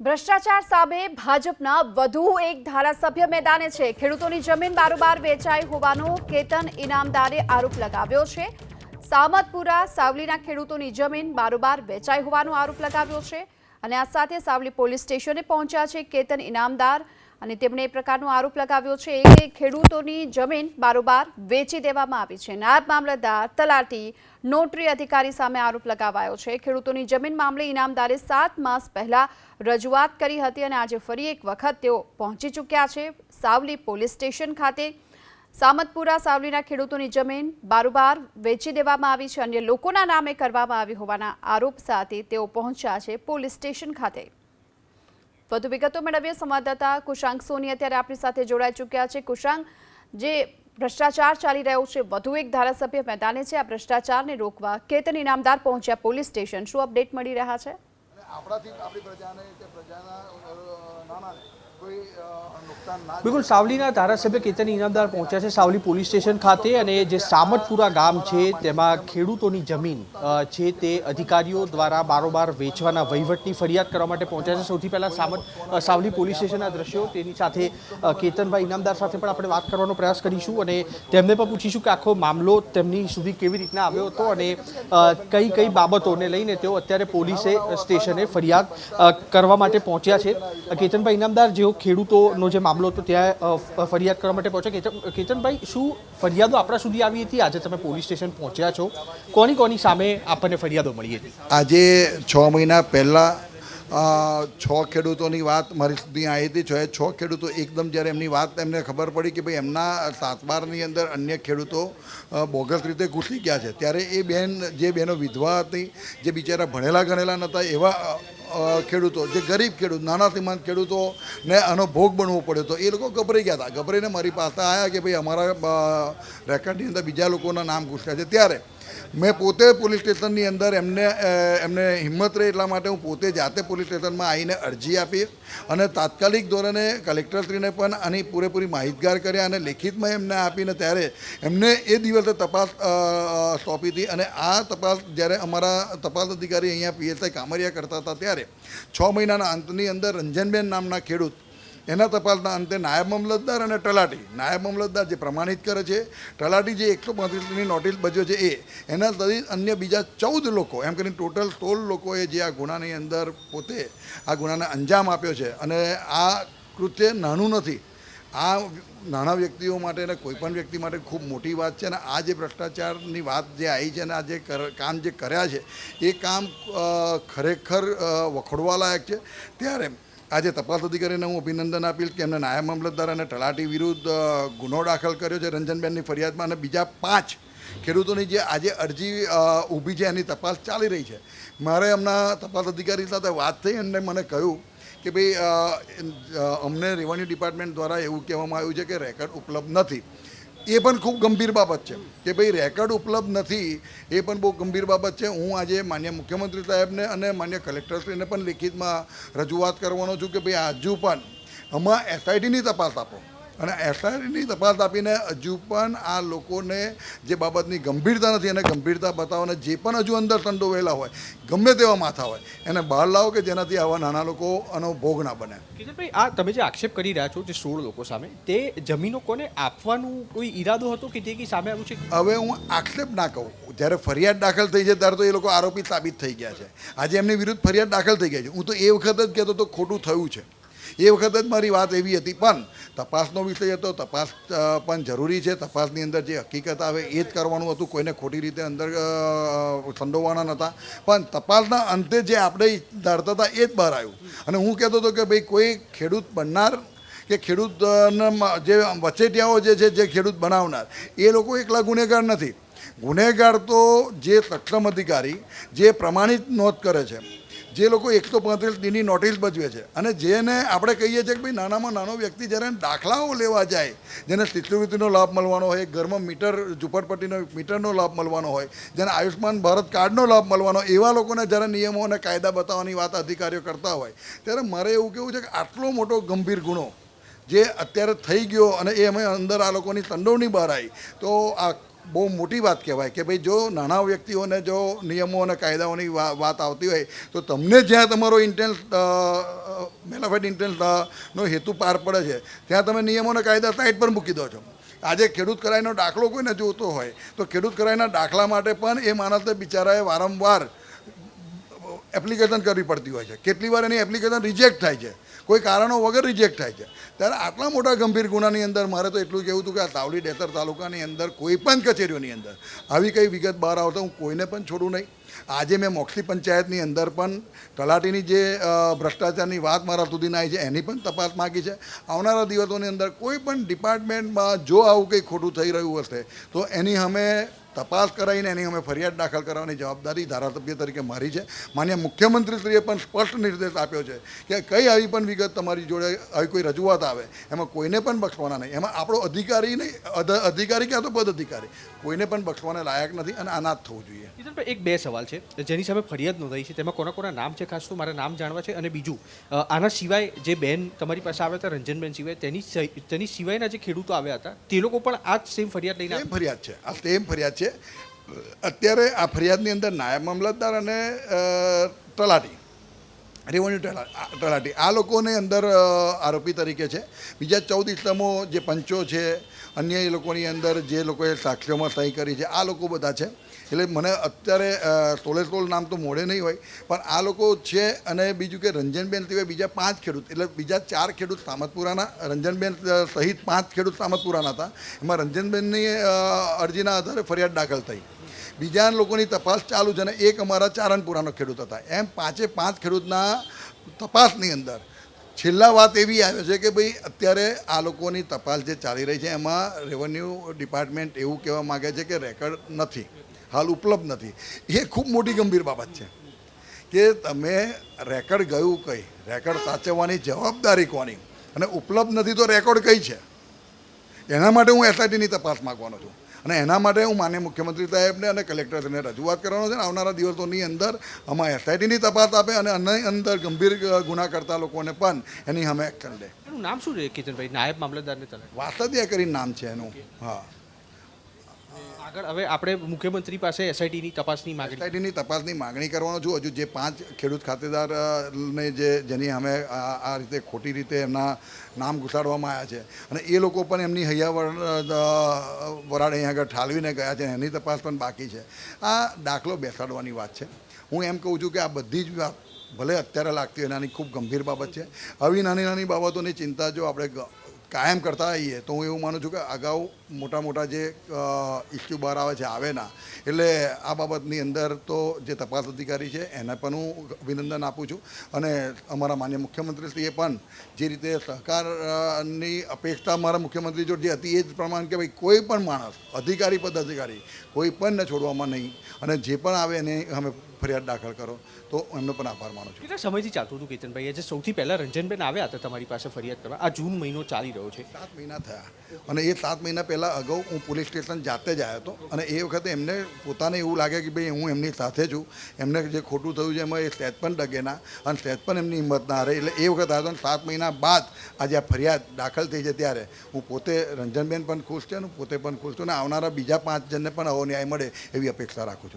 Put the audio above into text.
ભ્રષ્ટાચાર સામે ભાજપના વધુ એક ધારાસભ્ય મેદાને છે. ખેડૂતોની જમીન બારોબાર વેચાઈ હોવાનો કેતન ઇનામદારે આરોપ લગાવ્યો છે. સામતપુરા સાવલીના ખેડૂતોની જમીન બારોબાર વેચાઈ હોવાનો આરોપ લગાવ્યો છે. અને આ સાથે સાવલી પોલીસ સ્ટેશને પહોંચ્યા છે કેતન ઇનામદાર. અને તેમણે એ પ્રકારનો આરોપ લગાવ્યો છે કે ખેડૂતોની જમીન બારોબાર વેચી દેવામાં આવી છે. નાયબ મામલતદાર તલાટી નોટરી અધિકારી સામે આરોપ લગાવાયો છે. ખેડૂતોની જમીન મામલે ઇનામદારે સાત માસ પહેલા રજૂઆત કરી હતી અને આજે ફરી એક વખત તેઓ પહોંચી ચૂક્યા છે. સાવલી પોલીસ સ્ટેશન ખાતે સામતપુરા સાવલીના ખેડૂતોની જમીન બારોબાર વેચી દેવામાં આવી છે. અન્ય લોકોના નામે કરવામાં આવી હોવાના આરોપ સાથે તેઓ પહોંચ્યા છે પોલીસ સ્ટેશન ખાતે. વધુ વિગતો મેળવીએ. સંવાદદાતા કુશાંક સોની અત્યારે આપણી સાથે જોડાઈ ચૂક્યા છે. કુશાંક જે ભ્રષ્ટાચાર ચાલી રહ્યો છે વધુ એક ધારાસભ્ય મેદાને છે. આ ભ્રષ્ટાચારને રોકવા કેતન ઇનામદાર પહોંચ્યા પોલીસ સ્ટેશન. શું અપડેટ મળી રહ્યા છે? આપણાથી આપણી પ્રજાને કે પ્રજાના અ, બિલકુલ સાવલીના ધારાસભ્ય કેતન ઇનામદાર પહોંચ્યા છે સાવલી પોલીસ સ્ટેશન ખાતે અને જે સામતપુરા ગામ છે તેમાં ખેડૂતોની જમીન છે તે અધિકારીઓ દ્વારા બારોબાર વેચવાના વહીવટની ફરિયાદ કરવા માટે પહોંચ્યા છે. સૌથી પહેલાં સામત સાવલી પોલીસ સ્ટેશનના દ્રશ્યો તેની સાથે કેતનભાઈ ઇનામદાર સાથે પણ આપણે વાત કરવાનો પ્રયાસ કરીશું અને તેમને પણ પૂછીશું કે આખો મામલો તેમની સુધી કેવી રીતના આવ્યો હતો અને કઈ કઈ બાબતોને લઈને તેઓ અત્યારે પોલીસે સ્ટેશને ફરિયાદ કરવા માટે પહોંચ્યા છે. કેતનભાઈ ઇનામદાર જેઓ ખેડૂતોનો જે મામલો હતો ત્યાં ફરિયાદ કરવા માટે પહોંચ્યા. કેતન, કેતનભાઈ, શું ફરિયાદો આપણા સુધી આવી હતી? આજે તમે પોલીસ સ્ટેશન પહોંચ્યા છો. કોની કોની સામે આપણને ફરિયાદો મળી હતી? આજે છ મહિના પહેલાં છ ખેડૂતોની વાત મારી સુધી આવી હતી છ. એ છ ખેડૂતો એકદમ જ્યારે એમની વાત એમને ખબર પડી કે ભાઈ એમના સાતબારની અંદર અન્ય ખેડૂતો બોગસ રીતે ઘૂસી ગયા છે. ત્યારે એ બેન, જે બહેનો વિધવા હતી, જે બિચારા ભણેલા ગણેલા નહોતા એવા ખેડૂતો, જે ગરીબ ખેડૂત, નાના સીમાંત ખેડૂતોને આનો ભોગ બનવો પડ્યો તો એ લોકો ગભરાઈ ગયા હતા. ગભરાઈને મારી પાસે આવ્યા કે ભાઈ અમારા રેકર્ડની અંદર બીજા લોકોના નામ ઘૂસ્યા છે. ત્યારે મેં પોતે પોલીસ સ્ટેશનની અંદર એમને એમને હિંમત રહે એટલા માટે હું પોતે જાતે પોલીસ સ્ટેશનમાં આવીને અરજી આપી અને તાત્કાલિક ધોરણે કલેક્ટરશ્રીને પણ આની પૂરેપૂરી માહિતગાર કર્યા અને લેખિતમાં એમને આપીને ત્યારે એમને એ દિવસે તપાસ સોંપી હતી અને આ તપાસ જ્યારે અમારા તપાસ અધિકારી અહીંયા પીએસઆઈ કામરિયા કરતા હતા ત્યારે છ મહિનાના અંતની અંદર રંજનબેન નામના ખેડૂત એના તપાસના અંતે નાયબ મામલતદાર અને તલાટી. નાયબ મામલતદાર જે પ્રમાણિત કરે છે, તલાટી જે એકસો પાંત્રીસની નોટિસ બજ્યો છે એ, એના સહિત અન્ય બીજા ચૌદ લોકો, એમ કરીને ટોટલ સોળ લોકોએ જે આ ગુનાની અંદર પોતે આ ગુનાને અંજામ આપ્યો છે. અને આ કૃત્ય નાનું નથી. આ નાના વ્યક્તિઓ માટે અને કોઈપણ વ્યક્તિ માટે ખૂબ મોટી વાત છે અને આ જે ભ્રષ્ટાચારની વાત જે આવી છે અને આ જે કામ જે કર્યા છે, એ કામ ખરેખર વખોડવાલાયક છે. ત્યારે આજે તપાસ અધિકારીને હું અભિનંદન આપીશ કે એમને નાયબ મામલતદાર અને તલાટી વિરુદ્ધ ગુનો દાખલ કર્યો છે રંજનબેનની ફરિયાદમાં અને બીજા પાંચ ખેડૂતોની જે આજે અરજી ઊભી છે એની તપાસ ચાલી રહી છે. મારે હમણાં તપાસ અધિકારી સાથે વાત થઈ અને મને કહ્યું કે ભાઈ અમને રેવન્યુ ડિપાર્ટમેન્ટ દ્વારા એવું કહેવામાં આવ્યું છે કે રેકર્ડ ઉપલબ્ધ નથી. એ પણ ખૂબ ગંભીર બાબત છે કે ભાઈ રેકર્ડ ઉપલબ્ધ નથી, એ પણ બહુ ગંભીર બાબત છે. હું આજે માન્ય મુખ્યમંત્રી સાહેબને અને માન્ય કલેક્ટરશ્રીને પણ લેખિતમાં રજૂઆત કરવાનો છું કે ભાઈ હજુ પણ આમાં એસઆઈટીની તપાસ આપો. અને એસઆઈટીની તપાસ આપીને હજુ પણ આ લોકોને જે બાબતની ગંભીરતા નથી એને ગંભીરતા બતાવોને જે પણ હજુ અંદર સંડોવેલા હોય ગમે તેવા માથા હોય એને બહાર લાવો કે જેનાથી આવા નાના લોકો આનો ભોગ ના બને. ભાઈ આ તમે જે આક્ષેપ કરી રહ્યા છો જે સોળ લોકો સામે તે જમીનો કોને આપવાનું કોઈ ઈરાદો હતો કે તે સામે આવ્યું છે? હવે હું આક્ષેપ ના કહું. જ્યારે ફરિયાદ દાખલ થઈ છે ત્યારે તો એ લોકો આરોપી સાબિત થઈ ગયા છે. આજે એમની વિરુદ્ધ ફરિયાદ દાખલ થઈ ગઈ છે. હું તો એ વખત જ કહેતો તો ખોટું થયું છે. એ વખત જ મારી વાત એવી હતી. પણ તપાસનો વિષય હતો, તપાસ પણ જરૂરી છે, તપાસની અંદર જે હકીકત આવે એ જ કરવાનું હતું. કોઈને ખોટી રીતે અંદર સંડોવાના નહોતા પણ તપાસના અંતે જે આપણે ધારતા હતા એ જ બહાર આવ્યું. અને હું કહેતો હતો કે ભાઈ, કોઈ ખેડૂત બનનાર કે ખેડૂતના જે વચેટિયાઓ જે છે, જે ખેડૂત બનાવનાર, એ લોકો એકલા ગુનેગાર નથી. ગુનેગાર તો જે સક્ષમ અધિકારી, જે પ્રમાણિત નોંધ કરે છે જે લોકો એકસો પાંત્રીસ દીની નોટિસ ભજવે છે. અને જેને આપણે કહીએ છીએ કે ભાઈ નાનામાં નાનો વ્યક્તિ જ્યારે દાખલાઓ લેવા જાય, જેને શિષ્યવૃત્તિનો લાભ મળવાનો હોય, ઘરમાં મીટર, ઝુંપડપટ્ટીનો, મીટરનો લાભ મળવાનો હોય, જેને આયુષ્માન ભારત કાર્ડનો લાભ મળવાનો, એવા લોકોને જ્યારે નિયમો અને કાયદા બતાવવાની વાત અધિકારીઓ કરતા હોય, ત્યારે મારે એવું કેવું છે કે આટલો મોટો ગંભીર ગુનો, જે અત્યારે થઈ ગયો અને એ અમે અંદર આ લોકોની સંડોવણી બહાર આવી, તો આ બહુ મોટી વાત કહેવાય કે ભાઈ જો નાના વ્યક્તિઓને જો નિયમો અને કાયદાઓની વાત આવતી હોય, તો તમને જ્યાં તમારો ઇન્ટેન્સ મેલાફાઇડ ઇન્ટેન્સનો હેતુ પાર પડે છે, ત્યાં તમે નિયમોને કાયદા સાઈડ પર મૂકી દો છો. આજે ખેડૂત કરાઈનો દાખલો કોઈને જોતો હોય, તો ખેડૂત કરાઈના દાખલા માટે પણ એ માણસને બિચારાએ વારંવાર એપ્લિકેશન કરવી પડતી હોય છે. કેટલી વાર એની એપ્લિકેશન રિજેક્ટ થાય છે. કોઈ કારણો વગર રિજેક્ટ થાય છે. ત્યારે આટલા મોટા ગંભીર ગુનાની અંદર મારે તો એટલું કહેવું હતું કે આ તાવડી ડેસર તાલુકાની અંદર કોઈ પણ કચેરીઓની અંદર આવી કંઈ વિગત બહાર આવતા હું કોઈને પણ છોડું નહીં. આજે મેં મોક્ષી પંચાયતની અંદર પણ તલાટીની જે ભ્રષ્ટાચારની વાત મારા સુધી આવી છે, એની પણ તપાસ માગી છે. આવનારા દિવસોની અંદર કોઈ પણ ડિપાર્ટમેન્ટમાં જો આવું કંઈ ખોટું થઈ રહ્યું હશે, તો એની અમે તપાસ કરાવીને એની અમે ફરિયાદ દાખલ કરવાની જવાબદારી ધારાસભ્ય તરીકે મારી છે. માન્ય મુખ્યમંત્રીશ્રીએ પણ સ્પષ્ટ નિર્દેશ આપ્યો છે કે કઈ આવી પણ વિગત તમારી જોડે આવી કોઈ રજૂઆત આવે એમાં કોઈને પણ બક્ષવાના નહીં. એમાં આપણો અધિકારી નહીં અધ- અધિકારી ક્યાં તો પદ અધિકારી કોઈને પણ બક્ષવાને લાયક નથી અને અનાથ થવું જોઈએ. એક બે સવાલ છે. જેની સામે ફરિયાદ નોંધાઈ છે તેમાં કોના કોના નામ છે ખાસ તો મારે નામ જાણવા છે અને બીજું આના સિવાય જે બેન તમારી પાસે આવ્યા હતા રંજનબેન સિવાય તેની તેની સિવાયના જે ખેડૂતો આવ્યા હતા તે લોકો પણ આ જ સેમ ફરિયાદ લઈને ફરિયાદ છે. આ સેમ ફરિયાદ છે. અત્યારે આ ફરિયાદની અંદર નાયબ મામલતદાર અને તલાટી રેવન્યુ તલા- તલાટી, આ લોકોને અંદર આરોપી તરીકે છે. બીજા ચૌદ ઇસમો જે પંચો છે, અન્ય એ લોકોની અંદર જે લોકોએ સાક્ષીઓમાં સહી કરી છે, આ લોકો બધા છે. એટલે મને અત્યારે સોલે સોલ નામ તો મોડે નહીં હોય, પણ આ લોકો છે અને બીજું કે રંજનબેન સિવાય બીજા પાંચ ખેડૂત, એટલે બીજા ચાર ખેડૂત સામતપુરાના, રંજનબેન સહિત પાંચ ખેડૂત સામતપુરાના હતા. એમાં રંજનબેનની અરજીના આધારે ફરિયાદ દાખલ થઈ. બીજા લોકોની તપાસ ચાલુ છે અને એક અમારા ચારણપુરાનો ખેડૂત હતા. એમ પાંચે પાંચ ખેડૂતના તપાસની અંદર છેલ્લા વાત એવી આવે છે કે ભાઈ, અત્યારે આ લોકોની તપાસ જે ચાલી રહી છે, એમાં રેવન્યુ ડિપાર્ટમેન્ટ એવું કહેવા માગે છે કે રેકર્ડ નથી, હાલ ઉપલબ્ધ નથી. એ ખૂબ મોટી ગંભીર બાબત છે કે તમે રેકર્ડ ગયું કઈ? રેકર્ડ સાચવવાની જવાબદારી કોની? અને ઉપલબ્ધ નથી તો રેકોર્ડ કઈ છે? એના માટે હું એસઆઈટીની તપાસ માગવાનો છું. અને એના માટે હું માન્ય મુખ્યમંત્રી સાહેબને અને કલેક્ટરને રજૂઆત કરવાનો છે અને આવનારા દિવસોની અંદર અમારા એસઆઈટીની તપાસ આપે અને એની અંદર ગંભીર ગુના કરતા લોકોને પણ એની અમે એક્શન લે. એનું નામ શું છે કિશનભાઈ? નાયબ મામલતદારને વાસદિયા કરીને નામ છે એનું. હા. આગળ હવે આપણે મુખ્યમંત્રી પાસે એસઆઈટીની તપાસની માગણી એસઆઈટીની તપાસની માગણી કરવાનો છું. હજુ જે પાંચ ખેડૂત ખાતેદારને જે, જેની અમે આ રીતે ખોટી રીતે એમના નામ ઘુસાડવામાં આવ્યા છે. અને એ લોકો પણ એમની હૈયાવર વરાડ અહીંયા આગળ ઠાલવીને ગયા છે એની તપાસ પણ બાકી છે. આ દાખલો બેસાડવાની વાત છે. હું એમ કહું છું કે આ બધી જ વાત ભલે અત્યારે લાગતી હોય, નાની ખૂબ ગંભીર બાબત છે. આવી નાની નાની બાબતોની ચિંતા જો આપણે કાયમ કરતા આવીએ, તો હું એવું માનું છું કે અગાઉ મોટા મોટા જે ઇસ્યુ બહાર આવે છે આવે ના એટલે આ બાબતની અંદર તો જે તપાસ અધિકારી છે એને પણ હું અભિનંદન આપું છું. અને અમારા માન્ય મુખ્યમંત્રીશ્રીએ પણ જે રીતે સહકારની અપેક્ષા મારા મુખ્યમંત્રી જો જે હતી એ જ પ્રમાણે કે ભાઈ કોઈ પણ માણસ અધિકારી પદ અધિકારી કોઈ પણ ને છોડવામાં નહીં. અને જે પણ આવે એને અમે ફરિયાદ દાખલ કરો. તો એમનો પણ આભાર માનું છું. કેટલા સમયથી ચાલતું હતું કેતનભાઈ? આજે સૌથી પહેલાં રંજનબેન આવ્યા હતા તમારી પાસે ફરિયાદ કરવા. આ જૂન મહિનો ચાલી રહ્યો છે. સાત મહિના થયા. અને એ સાત મહિના પહેલાં અગાઉ હું પોલીસ સ્ટેશન જાતે જ આવ્યો હતો અને એ વખતે એમને પોતાને એવું લાગે કે ભાઈ હું એમની સાથે છું. એમને જે ખોટું થયું છે એમાં એ સહેજ પણ ડગે ના અને સહેજ પણ એમની હિંમત ના હારે. એટલે એ વખત આવ્યો અને સાત મહિના બાદ આજે આ ફરિયાદ દાખલ થઈ છે ત્યારે. હું પોતે રંજનબેન પણ ખુશ છે અને પોતે પણ ખુશ છું અને આવનારા બીજા પાંચ જણને પણ અવો ન્યાય મળે એવી અપેક્ષા રાખું છું.